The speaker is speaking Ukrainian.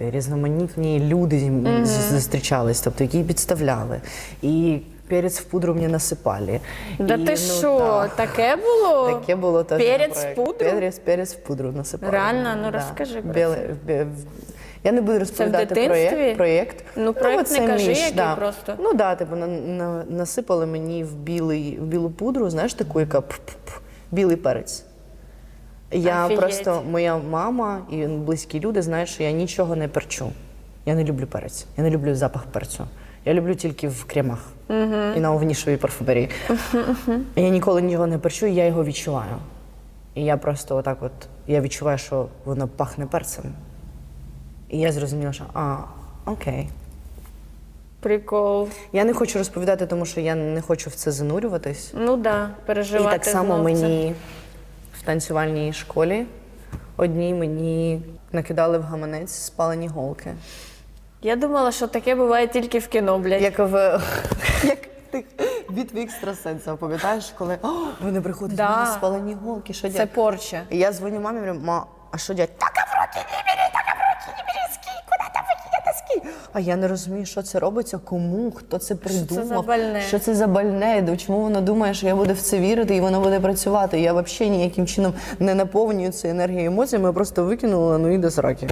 Різноманітні люди з- зустрічались, тобто які підставляли. І перець в пудру мені насипали. Да І, ти ну, що, да. таке було? Таке було теж. Перець в пудру? Перець, перець в пудру насипали. Реально? Ну, розкажи про Біле- бе- в- Я не буду розповідати дитинстві? проєкт. проєкт. Ну, проєкт не кажи, між, який да. просто. Ну так, да, типу, на, на, насипали мені в, білий, в білу пудру, знаєш, таку, яка п-п-п, білий перець. Я Офігеть. просто, моя мама і близькі люди знають, що я нічого не перчу. Я не люблю перець. Я не люблю запах перцю. Я люблю тільки в кремах і на овнішовій парфумерії. Я ніколи нічого не перчу, і я його відчуваю. І я просто отак от, я відчуваю, що воно пахне перцем. І я зрозуміла, що а, окей. Прикол. Я не хочу розповідати, тому що я не хочу в це занурюватись. Ну да, переживати. І так само знов це. мені танцювальній школі одній мені накидали в гаманець спалені голки. Я думала, що таке буває тільки в кіно, блядь. Як в як тих бітві екстрасенсів, пам'ятаєш, коли «О, вони приходять, Да. «Мені спалені голки, що Це дядь? порча. І я дзвоню мамі, говорю, ма, а що дядь? Так, в руки не бери, А я не розумію, що це робиться, кому, хто це придумав. Що це за больне? До чому вона думає, що я буду в це вірити і воно буде працювати? Я взагалі ніяким чином не наповнюю це енергією емоціями, я просто викинула, ну і до сраки.